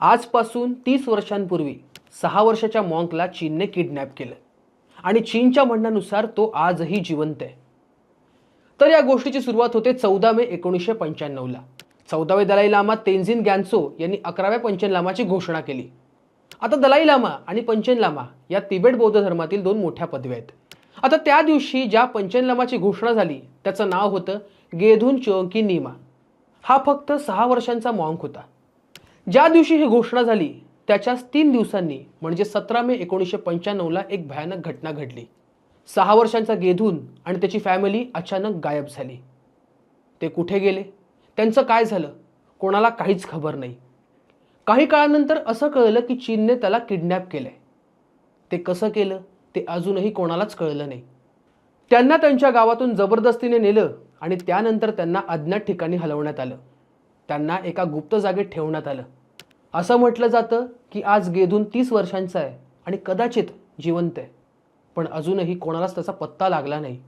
आजपासून तीस वर्षांपूर्वी सहा वर्षाच्या मॉंकला चीनने किडनॅप केलं. आणि चीनच्या म्हणण्यानुसार तो आजही जिवंत आहे. तर या गोष्टीची सुरुवात होते चौदा मे एकोणीसशे पंच्याण्णवला चौदावे दलाई लामा तेन्झिन गॅन्सो यांनी अकराव्या पंचन लामाची घोषणा केली. आता दलाई लामा आणि पंचन लामा या तिबेट बौद्ध धर्मातील दोन मोठ्या पदव्या आहेत. आता त्या दिवशी ज्या पंचन लामाची घोषणा झाली त्याचं नाव होतं गेधून चोंकी निमा. हा फक्त सहा वर्षांचा मॉंक होता. ज्या दिवशी ही घोषणा झाली त्याच्याच तीन दिवसांनी म्हणजे सतरा मे एकोणीसशे पंच्याण्णवला एक भयानक घटना घडली. सहा वर्षांचा गेधून आणि त्याची फॅमिली अचानक गायब झाली. ते कुठे गेले? त्यांचं काय झालं? कोणाला काहीच खबर नाही. काही काळानंतर असं कळलं की चीनने त्याला किडनॅप केलंय. ते कसं केलं? ते अजूनही कोणालाच कळलं नाही. त्यांना त्यांच्या गावातून जबरदस्तीने नेलं आणि त्यानंतर त्यांना अज्ञात ठिकाणी हलवण्यात आलं. त्यांना एका गुप्त जागेत ठेवण्यात आलं. असं म्हटलं जातं की आज गेदून तीस वर्षांचा आहे आणि कदाचित जिवंत आहे. पण अजूनही कोणालाच त्याचा पत्ता लागला नाही.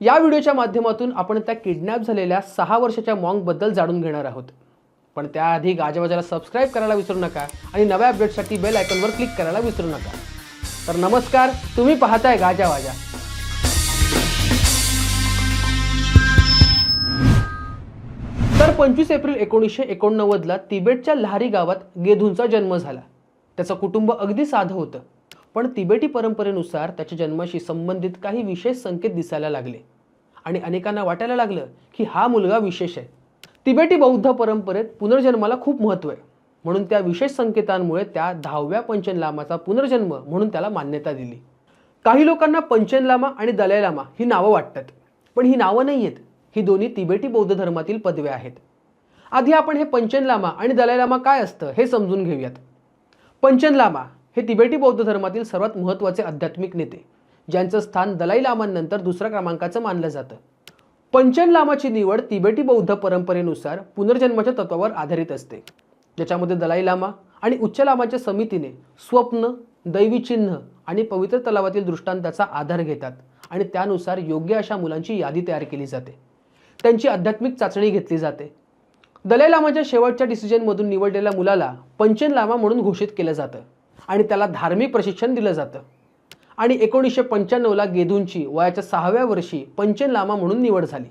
या व्हिडिओच्या माध्यमातून आपण त्या किडनॅप झालेल्या सहा वर्षाच्या मॉंगबद्दल जाणून घेणार आहोत. पण त्याआधी गाजावाजाला सबस्क्राईब करायला विसरू नका आणि नव्या अपडेटसाठी बेल आयकॉनवर क्लिक करायला विसरू नका. तर नमस्कार तुम्ही पाहताय गाजावाजा. पंचवीस एप्रिल एकोणीसशे एकोणनव्वदला तिबेटच्या लहारी गावात गेधूंचा जन्म झाला. त्याचं कुटुंब अगदी साधं होतं. पण तिबेटी परंपरेनुसार त्याच्या जन्माशी संबंधित काही विशेष संकेत दिसायला लागले. आणि अनेकांना वाटायला लागलं की हा मुलगा विशेष आहे. तिबेटी बौद्ध परंपरेत पुनर्जन्माला खूप महत्त्व आहे. म्हणून त्या विशेष संकेतांमुळे त्या दहाव्या पंचनलामाचा पुनर्जन्म म्हणून त्याला मान्यता दिली. काही लोकांना पंचनलामा आणि दलाई लामा ही नावं वाटतात. पण ही नावं नाही आहेत ही दोन्ही तिबेटी बौद्ध धर्मातील पदव्या आहेत. आधी आपण हे पंचन लामा आणि दलाई लामा काय असतं हे समजून घेऊयात. पंचनलामा हे तिबेटी बौद्ध धर्मातील सर्वात महत्त्वाचे आध्यात्मिक नेते ज्यांचं स्थान दलाई लामांनंतर दुसऱ्या क्रमांकाचं मानलं जातं. पंचन लामाची निवड तिबेटी बौद्ध परंपरेनुसार पुनर्जन्माच्या तत्वावर आधारित असते. ज्याच्यामध्ये दलाई लामा आणि उच्च लामाच्या समितीने स्वप्न दैवी चिन्ह आणि पवित्र तलावातील दृष्टांताचा आधार घेतात आणि त्यानुसार योग्य अशा मुलांची यादी तयार केली जाते. त्यांची आध्यात्मिक चाचणी घेतली जाते. दलै लामाच्या शेवटच्या डिसिजनमधून निवडलेल्या मुलाला पंचन लामा म्हणून घोषित केलं जातं आणि त्याला धार्मिक प्रशिक्षण दिलं जातं. आणि एकोणीसशे पंच्याण्णवला गेदूंची वयाच्या सहाव्या वर्षी पंचन लामा म्हणून निवड झाली.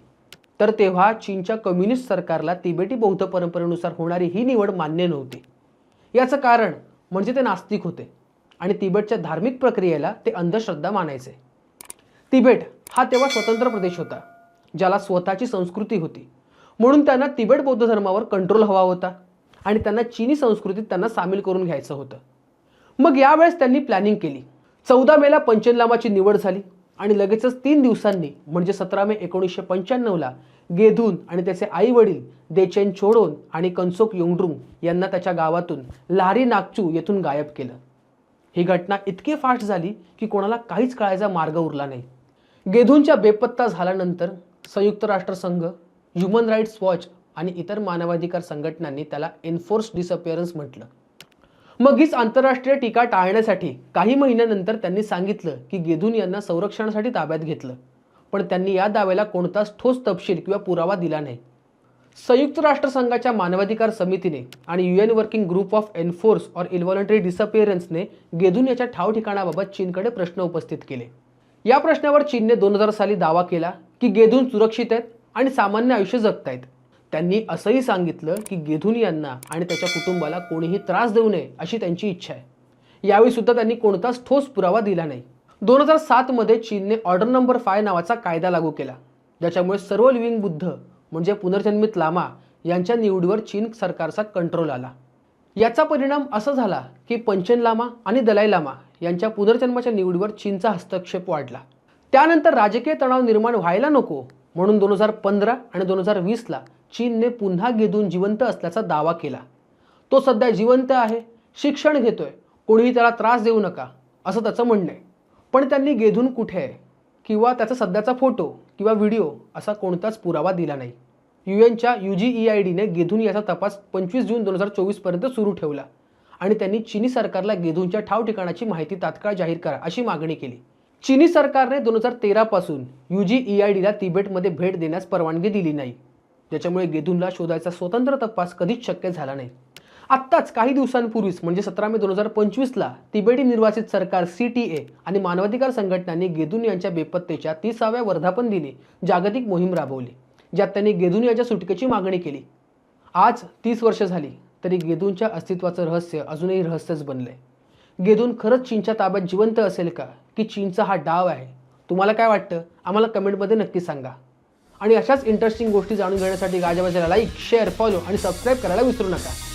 तर तेव्हा चीनच्या कम्युनिस्ट सरकारला तिबेटी बौद्ध परंपरेनुसार होणारी ही निवड मान्य नव्हती. याचं कारण म्हणजे ते नास्तिक होते आणि तिबेटच्या धार्मिक प्रक्रियेला ते अंधश्रद्धा मानायचे. तिबेट हा तेव्हा स्वतंत्र प्रदेश होता ज्याला स्वतःची संस्कृती होती. म्हणून त्यांना तिबेट बौद्ध धर्मावर कंट्रोल हवा होता. आणि त्यांना चीनी संस्कृतीत त्यांना सामील करून घ्यायचं होतं. मग यावेळेस त्यांनी प्लॅनिंग केली. चौदा मेला पंचनलामाची निवड झाली. आणि लगेचच तीन दिवसांनी म्हणजे सतरा मे एकोणीसशे पंच्याण्णवला गेधून आणि त्याचे आई वडील देचेन छोडोन आणि कन्सोक योंगड्रुंग यांना त्याच्या गावातून लारी नागचू येथून गायब केलं. ही घटना इतकी फास्ट झाली की कोणाला काहीच कळायचा मार्ग उरला नाही. गेधूंच्या बेपत्ता झाल्यानंतर संयुक्त राष्ट्रसंघ ह्युमन राईट्स वॉच आणि इतर मानवाधिकार संघटनांनी त्याला एन्फोर्स डिसअपिअरन्स म्हटलं. मग हीच आंतरराष्ट्रीय टीका टाळण्यासाठी काही महिन्यानंतर त्यांनी सांगितलं की गेधून यांना संरक्षणासाठी ताब्यात घेतलं. पण त्यांनी या दाव्याला कोणताच ठोस तपशील किंवा पुरावा दिला नाही. संयुक्त राष्ट्रसंघाच्या मानवाधिकार समितीने आणि U N working group of enforced or involuntary डिसअपिअरन्सने गेदून याच्या ठाव ठिकाणाबाबत चीनकडे प्रश्न उपस्थित केले. या प्रश्नावर चीनने दोन हजार साली दावा केला की गेधून सुरक्षित आहेत. आणि सामान्य आयुष्य जगतायत. त्यांनी असंही सांगितलं की गेधून यांना आणि त्याच्या कुटुंबाला कोणीही त्रास देऊ नये अशी त्यांची इच्छा आहे. यावेळी सुद्धा त्यांनी कोणताच ठोस पुरावा दिला नाही. दोन हजार सातमध्ये चीनने ऑर्डर नंबर फाय नावाचा कायदा लागू केला. ज्याच्यामुळे सर्व लिव्हिंग बुद्ध म्हणजे पुनर्जन्मित लामा यांच्या निवडीवर चीन सरकारचा कंट्रोल आला. याचा परिणाम असा झाला की पंचन लामा आणि दलाई लामा यांच्या पुनर्जन्माच्या निवडीवर चीनचा हस्तक्षेप वाढला. त्यानंतर राजकीय तणाव निर्माण व्हायला नको म्हणून दोन हजार पंधरा आणि दोन हजार वीसला चीनने पुन्हा गेदून जिवंत असल्याचा दावा केला. तो सध्या जिवंत आहे शिक्षण घेतोय कोणीही त्याला त्रास देऊ नका असं त्याचं म्हणणं आहे. पण त्यांनी गेधून कुठे आहे? किंवा त्याचा सध्याचा फोटो किंवा व्हिडिओ असा कोणताच पुरावा दिला नाही. यू एनच्या यू जी ई आय डीने गेधून याचा तपास पंचवीस जून दोन हजार चोवीसपर्यंत सुरू ठेवला आणि त्यांनी चिनी सरकारला गेधूनच्या ठाव ठिकाणाची माहिती तात्काळ जाहीर करा अशी मागणी केली. चीनी सरकारने दोन हजार तेरापासून यू जी ई आय डीला तिबेटमध्ये भेट देण्यास परवानगी दिली नाही. ज्याच्यामुळे गेदूनला शोधायचा स्वतंत्र तपास कधीच शक्य झाला नाही. आत्ताच काही दिवसांपूर्वीच म्हणजे सतरा मे दोन हजार पंचवीसला तिबेटी निर्वासित सरकार सी टी ए आणि मानवाधिकार संघटनांनी गेदून यांच्या बेपत्तेच्या तिसाव्या वर्धापन दिनी जागतिक मोहीम राबवली ज्यात त्यांनी गेदून यांच्या सुटकेची मागणी केली. आज तीस वर्ष झाली तरी गेदूनच्या अस्तित्वाचं रहस्य अजूनही रहस्यच बनलंय. गेदून खरंच चीनच्या ताब्यात जिवंत असेल का? की चीनचा हा डाव आहे. तुम्हाला काय वाटतं? आम्हाला कमेंटमध्ये नक्की सांगा. आणि अशाच इंटरेस्टिंग गोष्टी जाणून घेण्यासाठी गाजाबाजाला लाईक शेअर फॉलो आणि सबस्क्राईब करायला विसरू नका.